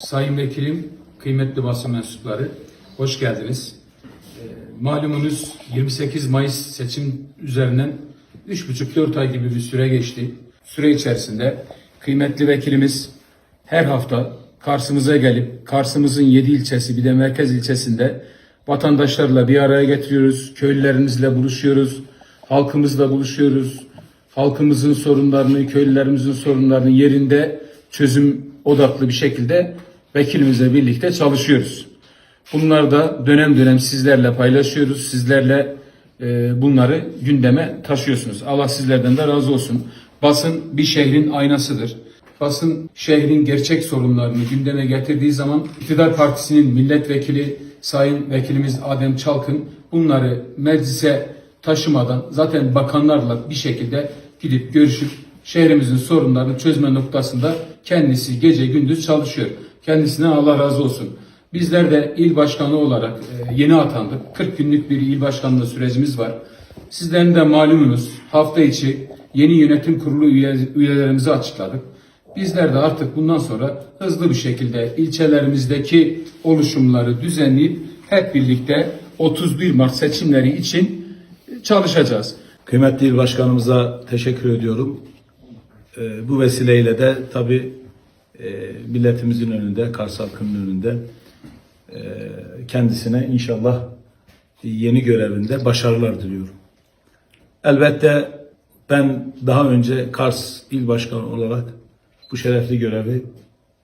Sayın Vekilim, kıymetli basın mensupları, hoş geldiniz. Ee, malumunuz 28 Mayıs seçim üzerinden 3,5-4 ay gibi bir süre geçti. Süre içerisinde kıymetli vekilimiz her hafta Kars'ımıza gelip Kars'ımızın 7 ilçesi bir de merkez ilçesinde vatandaşlarla bir araya getiriyoruz. Köylülerimizle buluşuyoruz. Halkımızla buluşuyoruz. Halkımızın sorunlarını, köylülerimizin sorunlarını yerinde çözüm odaklı bir şekilde vekilimizle birlikte çalışıyoruz. Bunlar da dönem dönem sizlerle paylaşıyoruz. Sizlerle e, bunları gündeme taşıyorsunuz. Allah sizlerden de razı olsun. Basın bir şehrin aynasıdır. Basın şehrin gerçek sorunlarını gündeme getirdiği zaman iktidar partisinin milletvekili Sayın Vekilimiz Adem Çalkın bunları meclise taşımadan zaten bakanlarla bir şekilde gidip görüşüp şehrimizin sorunlarını çözme noktasında kendisi gece gündüz çalışıyor. Kendisine Allah razı olsun. Bizler de il başkanı olarak e, yeni atandık. 40 günlük bir il başkanlığı sürecimiz var. Sizlerin de malumunuz hafta içi yeni yönetim kurulu üye- üyelerimizi açıkladık. Bizler de artık bundan sonra hızlı bir şekilde ilçelerimizdeki oluşumları düzenleyip hep birlikte 31 Mart seçimleri için çalışacağız. Kıymetli il başkanımıza teşekkür ediyorum. Ee, bu vesileyle de tabii e, milletimizin önünde, Kars halkının önünde e, kendisine inşallah yeni görevinde başarılar diliyorum. Elbette ben daha önce Kars il başkanı olarak bu şerefli görevi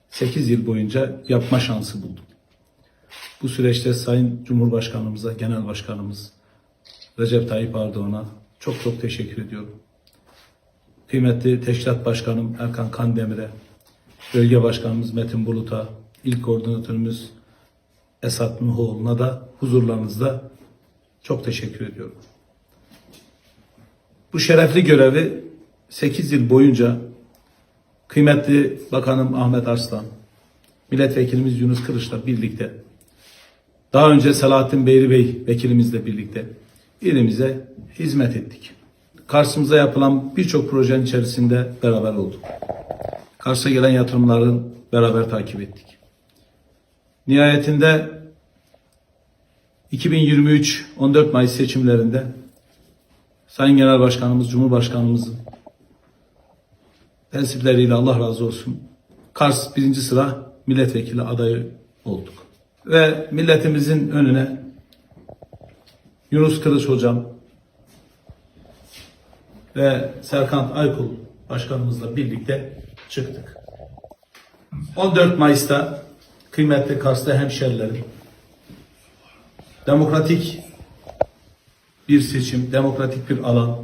8 yıl boyunca yapma şansı buldum. Bu süreçte Sayın Cumhurbaşkanımıza, Genel Başkanımız Recep Tayyip Erdoğan'a çok çok teşekkür ediyorum. Kıymetli Teşkilat Başkanım Erkan Kandemir'e, Bölge Başkanımız Metin Bulut'a, İl Koordinatörümüz Esat Nuhoğlu'na da huzurlarınızda çok teşekkür ediyorum. Bu şerefli görevi 8 yıl boyunca kıymetli Bakanım Ahmet Arslan, Milletvekilimiz Yunus Kılıç'la birlikte, daha önce Selahattin Beyri Bey vekilimizle birlikte ilimize hizmet ettik. Kars'ımıza yapılan birçok projenin içerisinde beraber olduk. Kars'a gelen yatırımların beraber takip ettik. Nihayetinde 2023 14 Mayıs seçimlerinde Sayın Genel Başkanımız, Cumhurbaşkanımızın tensipleriyle Allah razı olsun Kars birinci sıra milletvekili adayı olduk. Ve milletimizin önüne Yunus Kılıç hocam ve Serkan Aykul başkanımızla birlikte çıktık. 14 Mayıs'ta kıymetli Kars'ta hemşerilerim demokratik bir seçim, demokratik bir alan,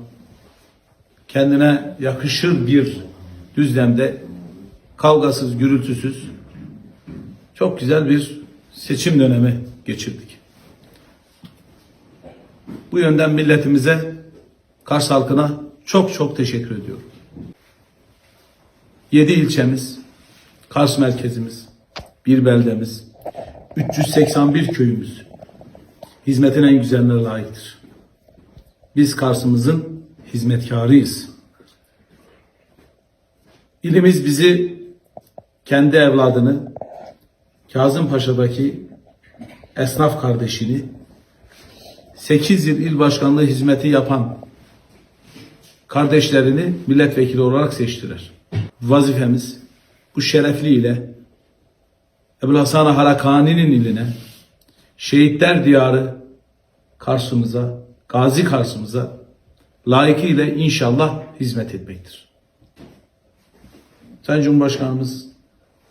kendine yakışır bir düzlemde kavgasız, gürültüsüz çok güzel bir seçim dönemi geçirdik. Bu yönden milletimize, Kars halkına çok çok teşekkür ediyorum. 7 ilçemiz, Kars merkezimiz, bir beldemiz, 381 köyümüz hizmetin en güzeline layıktır. Biz Kars'ımızın hizmetkarıyız. İlimiz bizi kendi evladını Kazım Paşa'daki esnaf kardeşini 8 yıl il başkanlığı hizmeti yapan kardeşlerini milletvekili olarak seçtiler. Vazifemiz bu şerefli ile Ebu Hasan Harakani'nin iline şehitler diyarı Kars'ımıza, Gazi Kars'ımıza layıkıyla inşallah hizmet etmektir. Sayın Cumhurbaşkanımız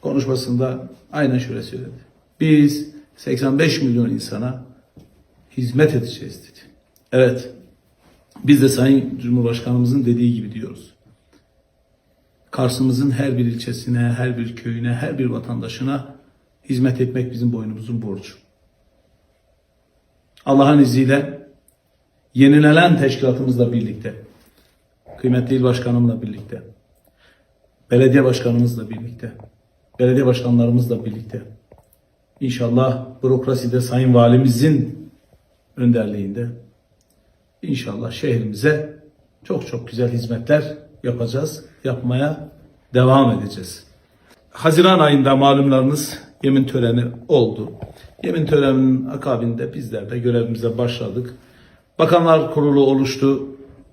konuşmasında aynen şöyle söyledi. Biz 85 milyon insana hizmet edeceğiz dedi. Evet, biz de Sayın Cumhurbaşkanımızın dediği gibi diyoruz. Kars'ımızın her bir ilçesine, her bir köyüne, her bir vatandaşına hizmet etmek bizim boynumuzun borcu. Allah'ın izniyle yenilenen teşkilatımızla birlikte, kıymetli il başkanımla birlikte, belediye başkanımızla birlikte, belediye başkanlarımızla birlikte, inşallah bürokraside Sayın Valimizin önderliğinde inşallah şehrimize çok çok güzel hizmetler yapacağız, yapmaya devam edeceğiz. Haziran ayında malumlarınız yemin töreni oldu. Yemin töreninin akabinde bizler de görevimize başladık. Bakanlar Kurulu oluştu.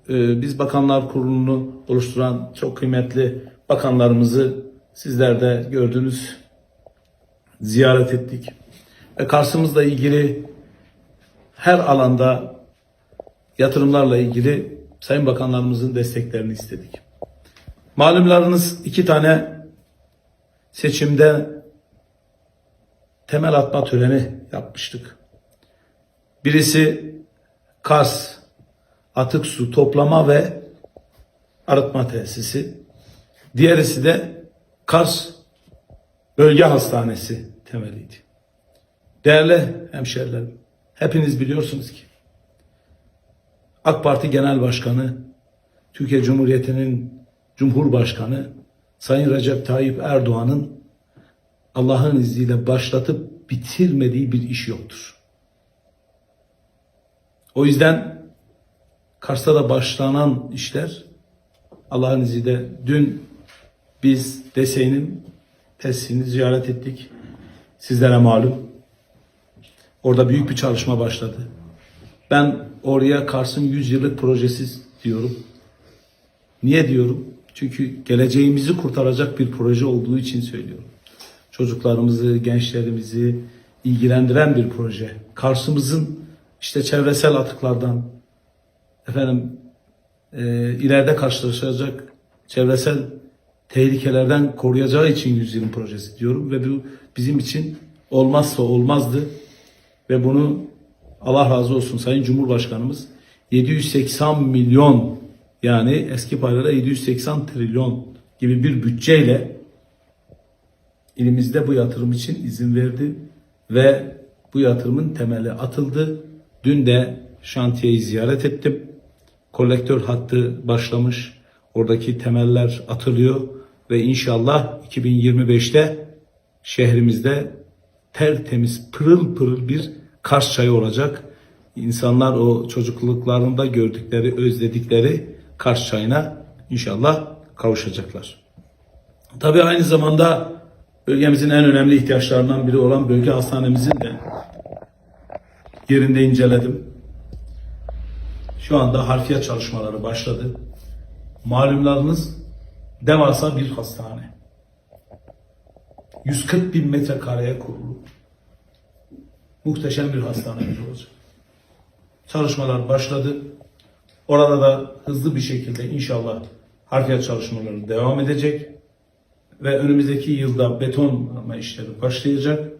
Ee, Biz Bakanlar Kurulu'nu oluşturan çok kıymetli bakanlarımızı sizler de gördünüz, ziyaret ettik. Ve Kars'ımızla ilgili her alanda yatırımlarla ilgili Sayın Bakanlarımızın desteklerini istedik. Malumlarınız iki tane seçimde temel atma töreni yapmıştık. Birisi Kars atık su toplama ve arıtma tesisi. Diğerisi de Kars Bölge Hastanesi temeliydi. Değerli hemşerilerim, hepiniz biliyorsunuz ki AK Parti Genel Başkanı, Türkiye Cumhuriyeti'nin Cumhurbaşkanı Sayın Recep Tayyip Erdoğan'ın Allah'ın izniyle başlatıp bitirmediği bir iş yoktur. O yüzden Kars'ta da başlanan işler Allah'ın izniyle dün biz DSE'nin tesisini ziyaret ettik. Sizlere malum. Orada büyük bir çalışma başladı. Ben oraya Kars'ın 100 yıllık projesi diyorum. Niye diyorum? Çünkü geleceğimizi kurtaracak bir proje olduğu için söylüyorum. Çocuklarımızı, gençlerimizi ilgilendiren bir proje. Kars'ımızın işte çevresel atıklardan, efendim e, ileride karşılaşacak çevresel tehlikelerden koruyacağı için yüzyılın projesi diyorum ve bu bizim için olmazsa olmazdı ve bunu Allah razı olsun Sayın Cumhurbaşkanımız 780 milyon yani eski parayla 780 trilyon gibi bir bütçeyle ilimizde bu yatırım için izin verdi ve bu yatırımın temeli atıldı. Dün de şantiyeyi ziyaret ettim. Kolektör hattı başlamış. Oradaki temeller atılıyor ve inşallah 2025'te şehrimizde tertemiz pırıl pırıl bir Kars çayı olacak. İnsanlar o çocukluklarında gördükleri, özledikleri Kars çayına inşallah kavuşacaklar. Tabii aynı zamanda bölgemizin en önemli ihtiyaçlarından biri olan bölge hastanemizin de yerinde inceledim. Şu anda harfiyat çalışmaları başladı. Malumlarınız devasa bir hastane. 140 bin metrekareye kurulu. Muhteşem bir hastanemiz olacak. Çalışmalar başladı. Orada da hızlı bir şekilde inşallah harfiyat çalışmaları devam edecek. Ve önümüzdeki yılda betonlama işleri başlayacak.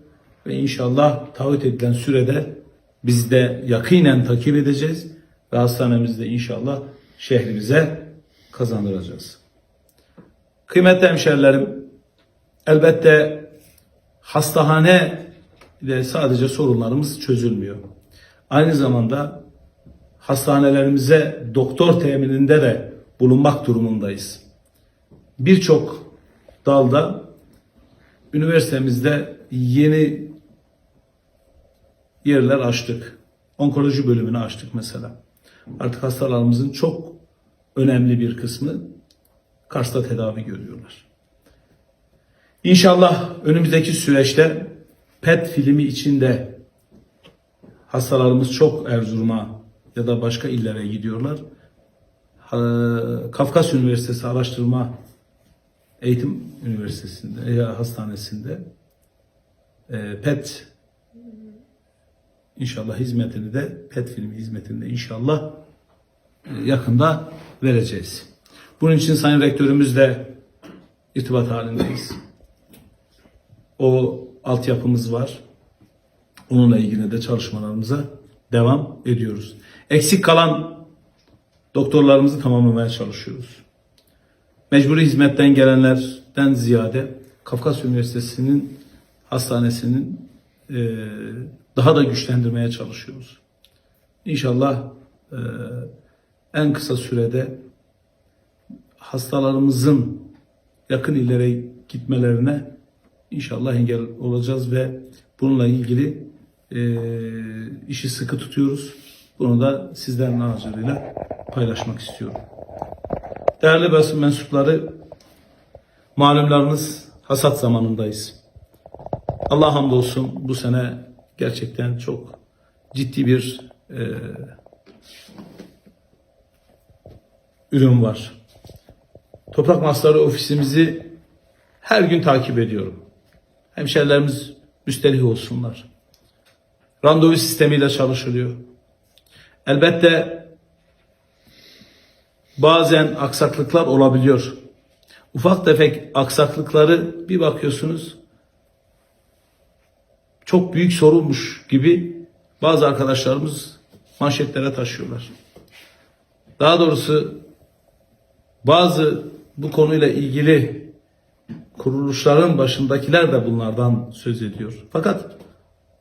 Ve inşallah taahhüt edilen sürede biz de yakinen takip edeceğiz. Ve hastanemizde inşallah şehrimize kazandıracağız. Kıymetli hemşerilerim, elbette hastahane ile sadece sorunlarımız çözülmüyor. Aynı zamanda hastanelerimize doktor temininde de bulunmak durumundayız. Birçok dalda üniversitemizde yeni yerler açtık. Onkoloji bölümünü açtık mesela. Artık hastalarımızın çok önemli bir kısmı Kars'ta tedavi görüyorlar. İnşallah önümüzdeki süreçte PET filmi içinde hastalarımız çok Erzurum'a ya da başka illere gidiyorlar. Kafkas Üniversitesi Araştırma Eğitim Üniversitesi'nde ya hastanesinde e, PET inşallah hizmetini de PET filmi hizmetini de inşallah e, yakında vereceğiz. Bunun için Sayın Rektörümüzle irtibat halindeyiz. O altyapımız var. Onunla ilgili de çalışmalarımıza devam ediyoruz. Eksik kalan doktorlarımızı tamamlamaya çalışıyoruz. Mecburi hizmetten gelenlerden ziyade Kafkas Üniversitesi'nin hastanesinin e, daha da güçlendirmeye çalışıyoruz. İnşallah e, en kısa sürede hastalarımızın yakın illere gitmelerine inşallah engel olacağız ve bununla ilgili e, işi sıkı tutuyoruz. Bunu da sizlerin aracılığıyla paylaşmak istiyorum. Değerli basın mensupları, malumlarınız hasat zamanındayız. Allah hamdolsun bu sene gerçekten çok ciddi bir e, ürün var. Toprak Masları ofisimizi her gün takip ediyorum. Hemşerilerimiz müsterih olsunlar. Randevu sistemiyle çalışılıyor. Elbette bazen aksaklıklar olabiliyor. Ufak tefek aksaklıkları bir bakıyorsunuz çok büyük sorunmuş gibi bazı arkadaşlarımız manşetlere taşıyorlar. Daha doğrusu bazı bu konuyla ilgili kuruluşların başındakiler de bunlardan söz ediyor. Fakat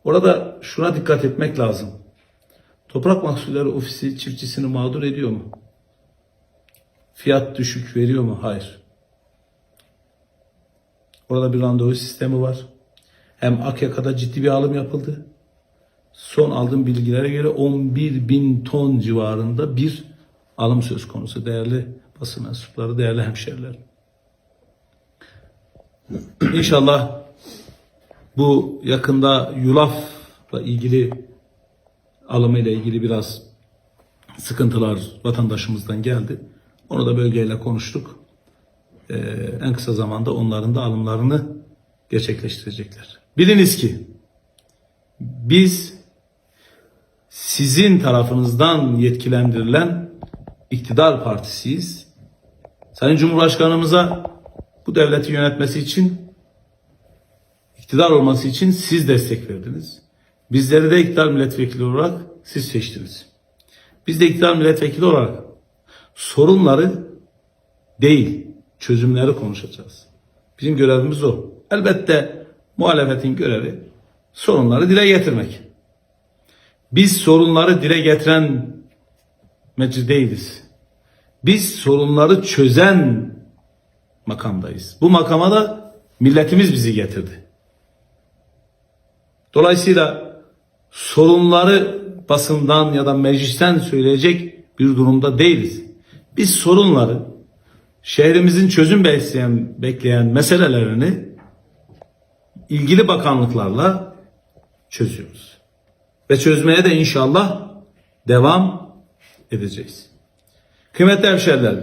orada şuna dikkat etmek lazım. Toprak Mahsulleri Ofisi çiftçisini mağdur ediyor mu? Fiyat düşük veriyor mu? Hayır. Orada bir randevu sistemi var. Hem Akyaka'da ciddi bir alım yapıldı. Son aldığım bilgilere göre 11 bin ton civarında bir alım söz konusu. Değerli basın mensupları, değerli hemşeriler. İnşallah bu yakında yulafla ilgili alımıyla ilgili biraz sıkıntılar vatandaşımızdan geldi. Onu da bölgeyle konuştuk. Ee, en kısa zamanda onların da alımlarını gerçekleştirecekler. Biliniz ki biz sizin tarafınızdan yetkilendirilen iktidar partisiyiz. Sayın Cumhurbaşkanımıza bu devleti yönetmesi için iktidar olması için siz destek verdiniz. Bizleri de iktidar milletvekili olarak siz seçtiniz. Biz de iktidar milletvekili olarak sorunları değil, çözümleri konuşacağız. Bizim görevimiz o. Elbette muhalefetin görevi sorunları dile getirmek. Biz sorunları dile getiren meclis değiliz. Biz sorunları çözen makamdayız. Bu makama da milletimiz bizi getirdi. Dolayısıyla sorunları basından ya da meclisten söyleyecek bir durumda değiliz. Biz sorunları şehrimizin çözüm bekleyen, bekleyen meselelerini ilgili bakanlıklarla çözüyoruz. Ve çözmeye de inşallah devam edeceğiz. Kıymetli hemşeriler,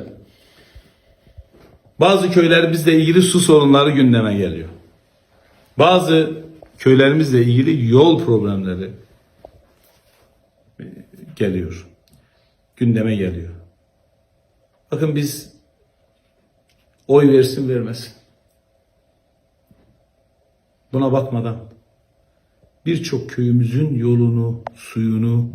bazı köylerimizle ilgili su sorunları gündeme geliyor. Bazı köylerimizle ilgili yol problemleri geliyor. Gündeme geliyor. Bakın biz oy versin vermesin. Buna bakmadan birçok köyümüzün yolunu, suyunu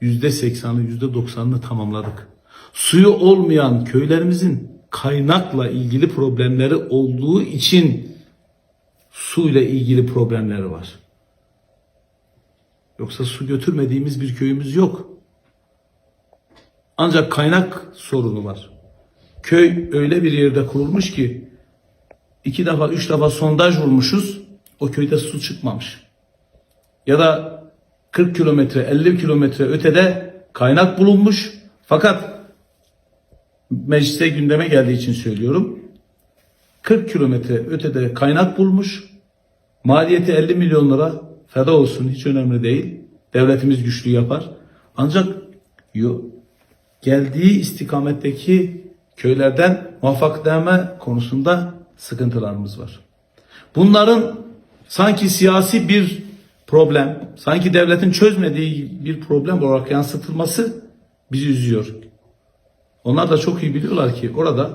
yüzde seksanı, yüzde doksanını tamamladık. Suyu olmayan köylerimizin kaynakla ilgili problemleri olduğu için suyla ilgili problemleri var. Yoksa su götürmediğimiz bir köyümüz yok. Ancak kaynak sorunu var. Köy öyle bir yerde kurulmuş ki iki defa, üç defa sondaj vurmuşuz. O köyde su çıkmamış. Ya da 40 kilometre, 50 kilometre ötede kaynak bulunmuş. Fakat mecliste gündeme geldiği için söylüyorum. 40 kilometre ötede kaynak bulmuş. Maliyeti 50 milyon lira feda olsun hiç önemli değil. Devletimiz güçlü yapar. Ancak yo, geldiği istikametteki köylerden muvaffakname konusunda sıkıntılarımız var. Bunların sanki siyasi bir problem, sanki devletin çözmediği bir problem olarak yansıtılması bizi üzüyor. Onlar da çok iyi biliyorlar ki orada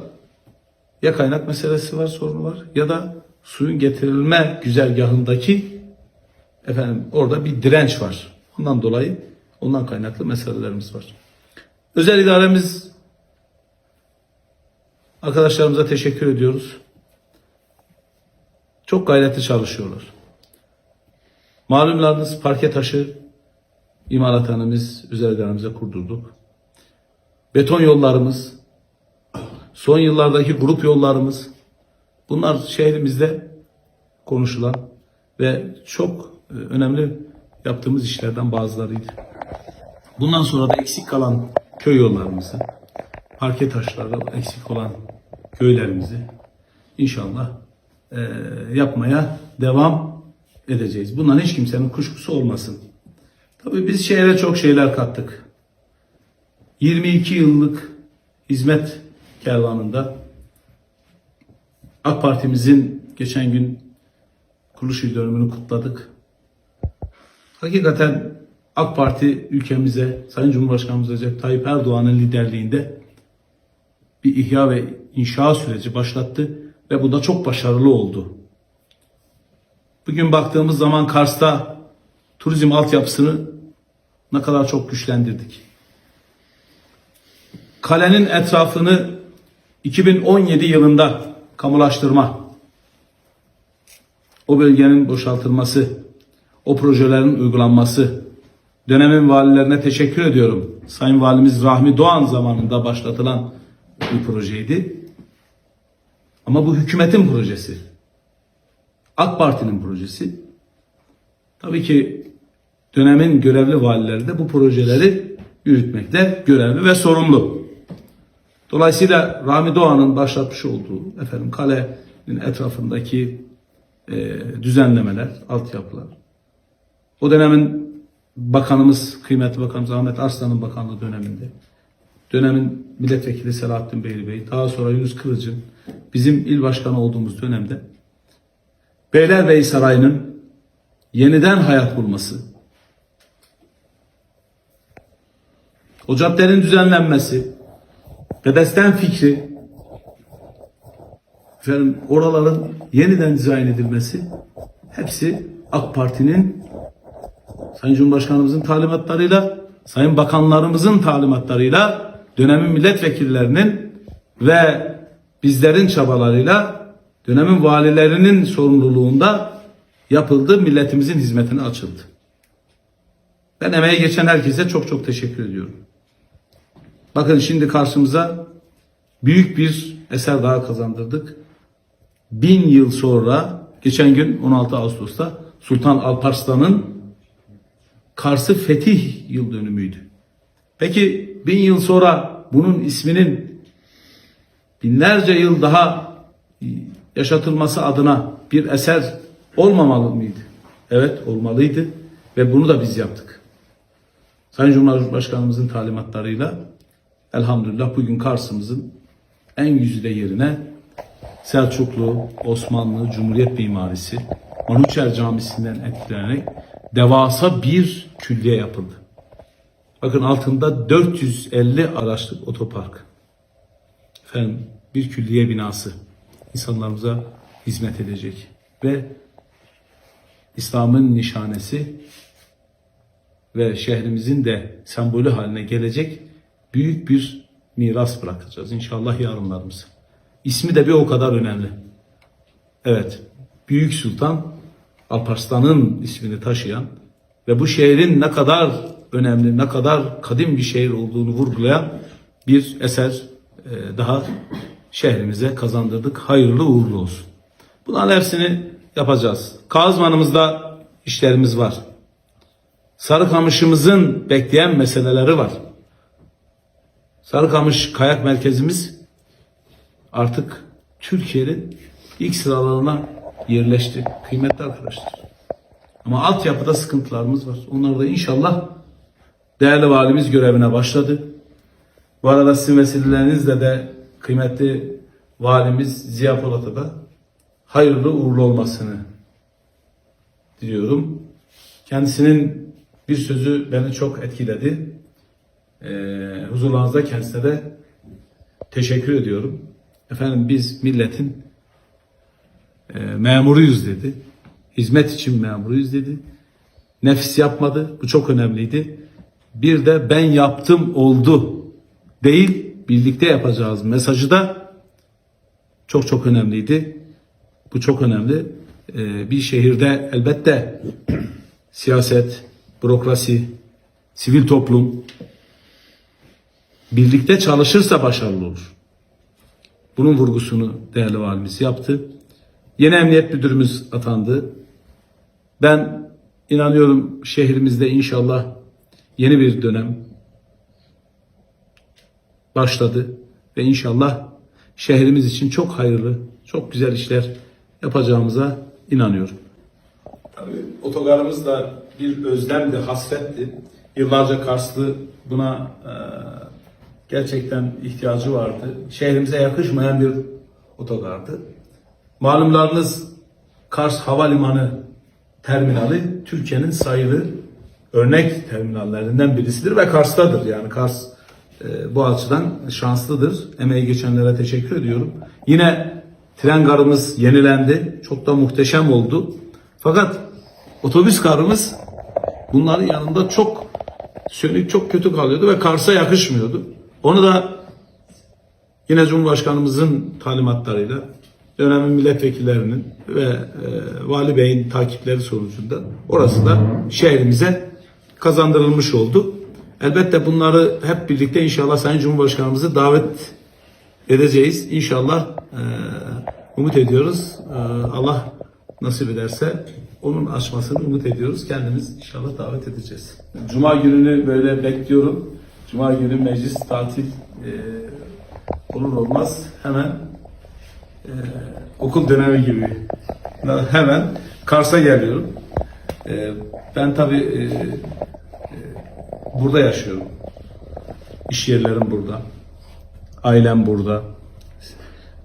ya kaynak meselesi var, sorunu var ya da suyun getirilme güzergahındaki efendim orada bir direnç var. Ondan dolayı ondan kaynaklı meselelerimiz var. Özel idaremiz arkadaşlarımıza teşekkür ediyoruz. Çok gayretli çalışıyorlar. Malumlarınız parke taşı imalathanemiz özel idaremize kurdurduk. Beton yollarımız, son yıllardaki grup yollarımız, bunlar şehrimizde konuşulan ve çok e, önemli yaptığımız işlerden bazılarıydı. Bundan sonra da eksik kalan köy yollarımızı, parke taşları eksik olan köylerimizi inşallah e, yapmaya devam edeceğiz. Bundan hiç kimsenin kuşkusu olmasın. Tabii biz şehre çok şeyler kattık. 22 yıllık hizmet kervanında AK Parti'mizin geçen gün kuruluş yıl dönümünü kutladık. Hakikaten AK Parti ülkemize Sayın Cumhurbaşkanımız Recep Tayyip Erdoğan'ın liderliğinde bir ihya ve inşa süreci başlattı ve bu da çok başarılı oldu. Bugün baktığımız zaman Kars'ta turizm altyapısını ne kadar çok güçlendirdik. Kalenin etrafını 2017 yılında kamulaştırma, o bölgenin boşaltılması, o projelerin uygulanması, dönemin valilerine teşekkür ediyorum. Sayın Valimiz Rahmi Doğan zamanında başlatılan bir projeydi. Ama bu hükümetin projesi. AK Parti'nin projesi. Tabii ki dönemin görevli valileri de bu projeleri yürütmekte görevli ve sorumlu. Dolayısıyla Rami Doğan'ın başlatmış olduğu efendim kalenin etrafındaki e, düzenlemeler, altyapılar. O dönemin bakanımız, kıymetli bakanımız Ahmet Arslan'ın bakanlığı döneminde dönemin milletvekili Selahattin Beyli Bey, daha sonra Yunus Kılıç'ın bizim il başkanı olduğumuz dönemde Beylerbeyi Sarayı'nın yeniden hayat bulması, o caddenin düzenlenmesi, pedesten fikri, efendim oraların yeniden dizayn edilmesi hepsi AK Parti'nin Sayın Cumhurbaşkanımızın talimatlarıyla, Sayın Bakanlarımızın talimatlarıyla, dönemin milletvekillerinin ve bizlerin çabalarıyla, dönemin valilerinin sorumluluğunda yapıldı, milletimizin hizmetine açıldı. Ben emeği geçen herkese çok çok teşekkür ediyorum. Bakın şimdi karşımıza büyük bir eser daha kazandırdık. Bin yıl sonra, geçen gün 16 Ağustos'ta Sultan Alparslan'ın Kars'ı fetih yıl dönümüydü. Peki bin yıl sonra bunun isminin binlerce yıl daha yaşatılması adına bir eser olmamalı mıydı? Evet olmalıydı ve bunu da biz yaptık. Sayın Cumhurbaşkanımızın talimatlarıyla elhamdülillah bugün Kars'ımızın en güzide yerine Selçuklu, Osmanlı, Cumhuriyet mimarisi, Manuçer Camisi'nden etkilenerek devasa bir külliye yapıldı. Bakın altında 450 araçlık otopark. Efendim bir külliye binası insanlarımıza hizmet edecek ve İslam'ın nişanesi ve şehrimizin de sembolü haline gelecek büyük bir miras bırakacağız inşallah yarınlarımıza. İsmi de bir o kadar önemli. Evet, Büyük Sultan Alparslan'ın ismini taşıyan ve bu şehrin ne kadar önemli, ne kadar kadim bir şehir olduğunu vurgulayan bir eser e, daha şehrimize kazandırdık. Hayırlı uğurlu olsun. Bunların hepsini yapacağız. Kazmanımızda işlerimiz var. Sarıkamış'ımızın bekleyen meseleleri var. Sarıkamış Kayak Merkezimiz artık Türkiye'nin ilk sıralarına yerleşti. Kıymetli arkadaşlar. Ama altyapıda sıkıntılarımız var. Onlar da inşallah değerli valimiz görevine başladı. Bu arada sizin vesilelerinizle de kıymetli valimiz Ziya Polat'a da hayırlı uğurlu olmasını diliyorum. Kendisinin bir sözü beni çok etkiledi. Ee, huzurlarınızda kendisine de teşekkür ediyorum. Efendim biz milletin e, memuruyuz dedi. Hizmet için memuruyuz dedi. Nefis yapmadı. Bu çok önemliydi. Bir de ben yaptım oldu değil birlikte yapacağız mesajı da çok çok önemliydi. Bu çok önemli. Ee, bir şehirde elbette siyaset, bürokrasi, sivil toplum birlikte çalışırsa başarılı olur. Bunun vurgusunu değerli valimiz yaptı. Yeni emniyet müdürümüz atandı. Ben inanıyorum şehrimizde inşallah yeni bir dönem başladı ve inşallah şehrimiz için çok hayırlı, çok güzel işler yapacağımıza inanıyorum. Tabii otogarımız da bir özlemdi, hasretti. Yıllarca Karslı buna e, gerçekten ihtiyacı vardı. Şehrimize yakışmayan bir otogardı. Malumlarınız Kars Havalimanı terminali Türkiye'nin sayılı örnek terminallerinden birisidir ve Kars'tadır. Yani Kars e, bu açıdan şanslıdır. Emeği geçenlere teşekkür ediyorum. Yine tren garımız yenilendi. Çok da muhteşem oldu. Fakat otobüs garımız bunların yanında çok sönük, çok kötü kalıyordu ve Kars'a yakışmıyordu. Onu da yine Cumhurbaşkanımızın talimatlarıyla dönemin milletvekillerinin ve e, Vali Bey'in takipleri sonucunda orası da şehrimize kazandırılmış oldu. Elbette bunları hep birlikte inşallah Sayın Cumhurbaşkanımızı davet edeceğiz. İnşallah e, umut ediyoruz. E, Allah nasip ederse onun açmasını umut ediyoruz. Kendimiz inşallah davet edeceğiz. Cuma gününü böyle bekliyorum. Cuma günü meclis tatil e, olur olmaz hemen e, okul dönemi gibi hemen Kars'a geliyorum. E, ben tabii e, e, burada yaşıyorum. İş yerlerim burada. Ailem burada.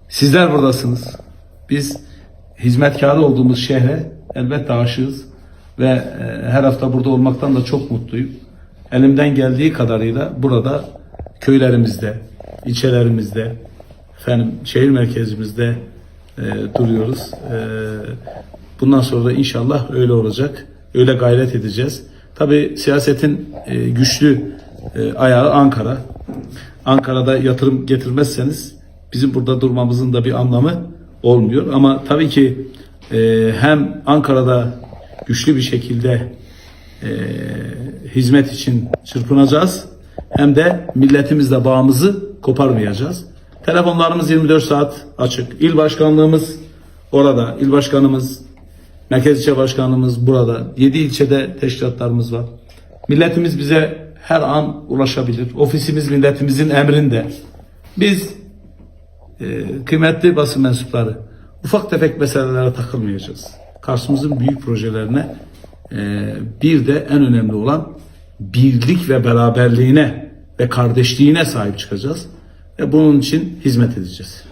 Sizler buradasınız. Biz hizmetkarı olduğumuz şehre elbette aşığız ve e, her hafta burada olmaktan da çok mutluyum. Elimden geldiği kadarıyla burada köylerimizde, ilçelerimizde, efendim şehir merkezimizde e, duruyoruz. E, bundan sonra da inşallah öyle olacak. Öyle gayret edeceğiz. Tabii siyasetin e, güçlü e, ayağı Ankara. Ankara'da yatırım getirmezseniz bizim burada durmamızın da bir anlamı olmuyor. Ama tabii ki e, hem Ankara'da güçlü bir şekilde e, hizmet için çırpınacağız hem de milletimizle bağımızı koparmayacağız. Telefonlarımız 24 saat açık. İl başkanlığımız orada. İl başkanımız, merkez ilçe başkanlığımız burada. 7 ilçede teşkilatlarımız var. Milletimiz bize her an ulaşabilir. Ofisimiz milletimizin emrinde. Biz e, kıymetli basın mensupları ufak tefek meselelere takılmayacağız. Karşımızın büyük projelerine bir de en önemli olan birlik ve beraberliğine ve kardeşliğine sahip çıkacağız. Ve bunun için hizmet edeceğiz.